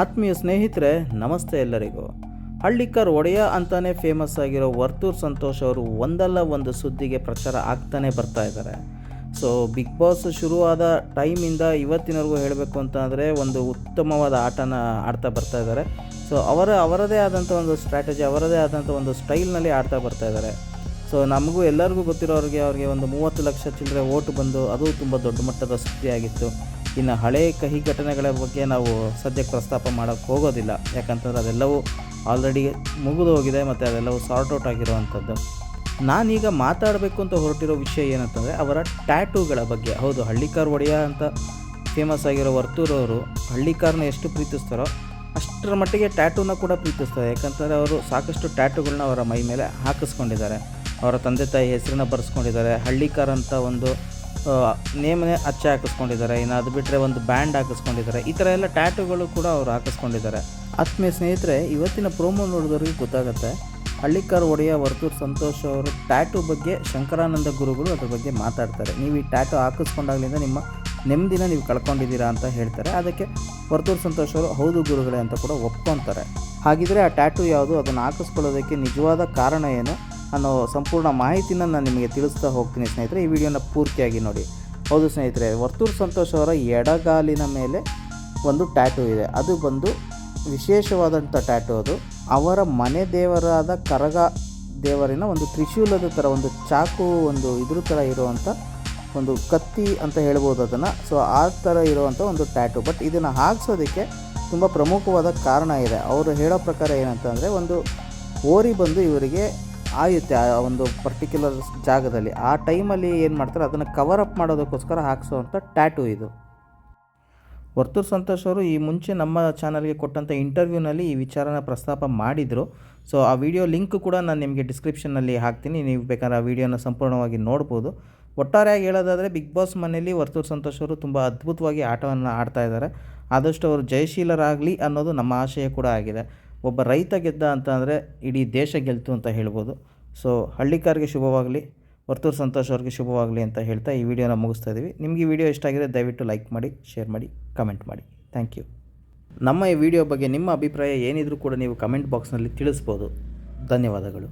ಆತ್ಮೀಯ ಸ್ನೇಹಿತರೆ, ನಮಸ್ತೆ ಎಲ್ಲರಿಗೂ. ಹಳ್ಳಿಕರ್ ಒಡೆಯ ಅಂತಾನೆ ಫೇಮಸ್ ಆಗಿರೋ ವರ್ತೂರ್ ಸಂತೋಷ್ ಅವರು ಒಂದಲ್ಲ ಒಂದು ಸುದ್ದಿಗೆ ಪ್ರಚಾರ ಆಗ್ತಾನೆ ಬರ್ತಾ ಇದ್ದಾರೆ. ಸೊ ಬಿಗ್ ಬಾಸ್ ಶುರುವಾದ ಟೈಮಿಂದ ಇವತ್ತಿನವರೆಗೂ ಹೇಳಬೇಕು ಅಂತಂದರೆ ಒಂದು ಉತ್ತಮವಾದ ಆಟನ ಆಡ್ತಾ ಬರ್ತಾ ಇದ್ದಾರೆ. ಸೊ ಅವರ, ಅವರದೇ ಆದಂಥ ಒಂದು ಸ್ಟ್ರಾಟಜಿ ಅವರದೇ ಆದಂಥ ಒಂದು ಸ್ಟೈಲ್ನಲ್ಲಿ ಆಡ್ತಾ ಬರ್ತಾ ಇದ್ದಾರೆ. ಸೊ ನಮಗೂ ಎಲ್ಲರಿಗೂ ಗೊತ್ತಿರೋರಿಗೆ ಅವ್ರಿಗೆ ಒಂದು ಮೂವತ್ತು ಲಕ್ಷ ಚಿಲ್ಲರೆ ಓಟು ಬಂದು ಅದು ತುಂಬ ದೊಡ್ಡ ಮಟ್ಟದ ಸುದ್ದಿಯಾಗಿತ್ತು. ಇನ್ನು ಹಳೆ ಕಹಿ ಘಟನೆಗಳ ಬಗ್ಗೆ ನಾವು ಸದ್ಯಕ್ಕೆ ಪ್ರಸ್ತಾಪ ಮಾಡೋಕ್ಕೆ ಹೋಗೋದಿಲ್ಲ. ಯಾಕಂತಂದ್ರೆ ಅದೆಲ್ಲವೂ ಆಲ್ರೆಡಿ ಮುಗಿದು ಹೋಗಿದೆ ಮತ್ತು ಅದೆಲ್ಲವೂ ಸಾರ್ಟ್ ಔಟ್ ಆಗಿರುವಂಥದ್ದು. ನಾನೀಗ ಮಾತಾಡಬೇಕು ಅಂತ ಹೊರಟಿರೋ ವಿಷಯ ಏನಂತಂದರೆ ಅವರ ಟ್ಯಾಟೂಗಳ ಬಗ್ಗೆ. ಹೌದು, ಹಳ್ಳಿಕಾರ್ ಒಡೆಯ ಅಂತ ಫೇಮಸ್ ಆಗಿರೋ ವರ್ತೂರವರು ಹಳ್ಳಿಕಾರನ್ನ ಎಷ್ಟು ಪ್ರೀತಿಸ್ತಾರೋ ಅಷ್ಟರ ಮಟ್ಟಿಗೆ ಟ್ಯಾಟೂನ ಕೂಡ ಪ್ರೀತಿಸ್ತಾರೆ. ಯಾಕಂತಂದರೆ ಅವರು ಸಾಕಷ್ಟು ಟ್ಯಾಟೂಗಳನ್ನ ಅವರ ಮೈ ಮೇಲೆ ಹಾಕಿಸ್ಕೊಂಡಿದ್ದಾರೆ. ಅವರ ತಂದೆ ತಾಯಿ ಹೆಸರನ್ನ ಬರೆಸ್ಕೊಂಡಿದ್ದಾರೆ. ಹಳ್ಳಿಕಾರ್ ಅಂತ ಒಂದು ನೇಮನೇ ಅಚ್ಚೆ ಹಾಕಿಸ್ಕೊಂಡಿದ್ದಾರೆ. ಇನ್ನು ಅದು ಬಿಟ್ಟರೆ ಒಂದು ಬ್ಯಾಂಡ್ ಹಾಕಿಸ್ಕೊಂಡಿದ್ದಾರೆ. ಈ ಥರ ಎಲ್ಲ ಟ್ಯಾಟೂಗಳು ಕೂಡ ಅವರು ಹಾಕಿಸ್ಕೊಂಡಿದ್ದಾರೆ. ಆತ್ಮೀಯ ಸ್ನೇಹಿತರೆ, ಇವತ್ತಿನ ಪ್ರೋಮೋ ನೋಡಿದವ್ರಿಗೆ ಗೊತ್ತಾಗುತ್ತೆ. ಹಳ್ಳಿಕಾರ್ ಒಡೆಯ ವರ್ತೂರ್ ಸಂತೋಷ್ ಅವರು ಟ್ಯಾಟೂ ಬಗ್ಗೆ ಶಂಕರಾನಂದ ಗುರುಗಳು ಅದ್ರ ಬಗ್ಗೆ ಮಾತಾಡ್ತಾರೆ. ನೀವು ಈ ಟ್ಯಾಟು ಹಾಕಿಸ್ಕೊಂಡಾಗಲಿಂದ ನಿಮ್ಮ ನೆಮ್ಮದಿನ ನೀವು ಕಳ್ಕೊಂಡಿದ್ದೀರಾ ಅಂತ ಹೇಳ್ತಾರೆ. ಅದಕ್ಕೆ ವರ್ತೂರ್ ಸಂತೋಷ್ ಅವರು ಹೌದು ಗುರುಗಳೇ ಅಂತ ಕೂಡ ಒಪ್ಕೊತಾರೆ. ಹಾಗಿದ್ರೆ ಆ ಟ್ಯಾಟು ಯಾವುದು? ಅದನ್ನು ಹಾಕಿಸ್ಕೊಳ್ಳೋದಕ್ಕೆ ನಿಜವಾದ ಕಾರಣ ಏನು? ಅನ್ನೋ ಸಂಪೂರ್ಣ ಮಾಹಿತಿನ ನಾನು ನಿಮಗೆ ತಿಳಿಸ್ತಾ ಹೋಗ್ತೀನಿ ಸ್ನೇಹಿತರೆ. ಈ ವಿಡಿಯೋನ ಪೂರ್ತಿಯಾಗಿ ನೋಡಿ. ಹೌದು ಸ್ನೇಹಿತರೆ, ವರ್ತೂರು ಸಂತೋಷ್ ಅವರ ಎಡಗಾಲಿನ ಮೇಲೆ ಒಂದು ಟ್ಯಾಟೂ ಇದೆ. ಅದು ಬಂದು ವಿಶೇಷವಾದಂಥ ಟ್ಯಾಟೂ ಅದು. ಅವರ ಮನೆ ದೇವರಾದ ಕರಗ ದೇವರಿನ ಒಂದು ತ್ರಿಶೂಲದ ಥರ ಒಂದು ಚಾಕು, ಒಂದು ಇದ್ರ ಥರ ಇರುವಂಥ ಒಂದು ಕತ್ತಿ ಅಂತ ಹೇಳ್ಬೋದು ಅದನ್ನು. ಸೊ, ಆ ಥರ ಇರುವಂಥ ಒಂದು ಟ್ಯಾಟು. ಬಟ್ ಇದನ್ನು ಹಾಕ್ಸೋದಕ್ಕೆ ತುಂಬ ಪ್ರಮುಖವಾದ ಕಾರಣ ಇದೆ. ಅವರು ಹೇಳೋ ಪ್ರಕಾರ ಏನಂತಂದರೆ, ಒಂದು ಓರಿ ಬಂದು ಇವರಿಗೆ ಆಯುತ್ತೆ ಆ ಒಂದು ಪರ್ಟಿಕ್ಯುಲರ್ ಜಾಗದಲ್ಲಿ. ಆ ಟೈಮಲ್ಲಿ ಏನು ಮಾಡ್ತಾರೆ, ಅದನ್ನು ಕವರ್ ಅಪ್ ಮಾಡೋದಕ್ಕೋಸ್ಕರ ಹಾಕ್ಸೋವಂಥ ಟ್ಯಾಟೂ ಇದು. ವರ್ತೂರ್ ಸಂತೋಷ್ ಅವರು ಈ ಮುಂಚೆ ನಮ್ಮ ಚಾನಲ್ಗೆ ಕೊಟ್ಟಂಥ ಇಂಟರ್ವ್ಯೂನಲ್ಲಿ ಈ ವಿಚಾರನ ಪ್ರಸ್ತಾಪ ಮಾಡಿದರು. ಸೊ ಆ ವಿಡಿಯೋ ಲಿಂಕ್ ಕೂಡ ನಾನು ನಿಮಗೆ ಡಿಸ್ಕ್ರಿಪ್ಷನ್ನಲ್ಲಿ ಹಾಕ್ತೀನಿ. ನೀವು ಬೇಕಾದ್ರೆ ಆ ವಿಡಿಯೋನ ಸಂಪೂರ್ಣವಾಗಿ ನೋಡ್ಬೋದು. ಒಟ್ಟಾರೆಯಾಗಿ ಹೇಳೋದಾದರೆ ಬಿಗ್ ಬಾಸ್ ಮನೆಯಲ್ಲಿ ವರ್ತೂರ್ ಸಂತೋಷ್ ಅವರು ತುಂಬ ಅದ್ಭುತವಾಗಿ ಆಟವನ್ನು ಆಡ್ತಾ ಇದ್ದಾರೆ. ಆದಷ್ಟು ಅವರು ಜಯಶೀಲರಾಗಲಿ ಅನ್ನೋದು ನಮ್ಮ ಆಶಯ ಕೂಡ ಆಗಿದೆ. ಒಬ್ಬ ರೈತ ಗೆದ್ದ ಅಂತ ಅಂದರೆ ಇಡೀ ದೇಶ ಗೆಲ್ತು ಅಂತ ಹೇಳ್ಬೋದು. ಸೊ ಹಳ್ಳಿಕಾರ್ಗೆ ಶುಭವಾಗಲಿ, ವರ್ತೂರು ಸಂತೋಷ್ ಅವ್ರಿಗೆ ಶುಭವಾಗಲಿ ಅಂತ ಹೇಳ್ತಾ ಈ ವಿಡಿಯೋನ ಮುಗಿಸ್ತಾ ಇದ್ದೀವಿ ನಿಮಗೆ ಈ ವಿಡಿಯೋ ಇಷ್ಟ ಆಗಿದೆ ದಯವಿಟ್ಟು ಲೈಕ್ ಮಾಡಿ, ಶೇರ್ ಮಾಡಿ, ಕಮೆಂಟ್ ಮಾಡಿ. ಥ್ಯಾಂಕ್ ಯು ನಮ್ಮ ಈ ವಿಡಿಯೋ ಬಗ್ಗೆ ನಿಮ್ಮ ಅಭಿಪ್ರಾಯ ಏನಿದ್ರೂ ಕೂಡ ನೀವು ಕಮೆಂಟ್ ಬಾಕ್ಸ್ನಲ್ಲಿ ತಿಳಿಸ್ಬೋದು. ಧನ್ಯವಾದಗಳು.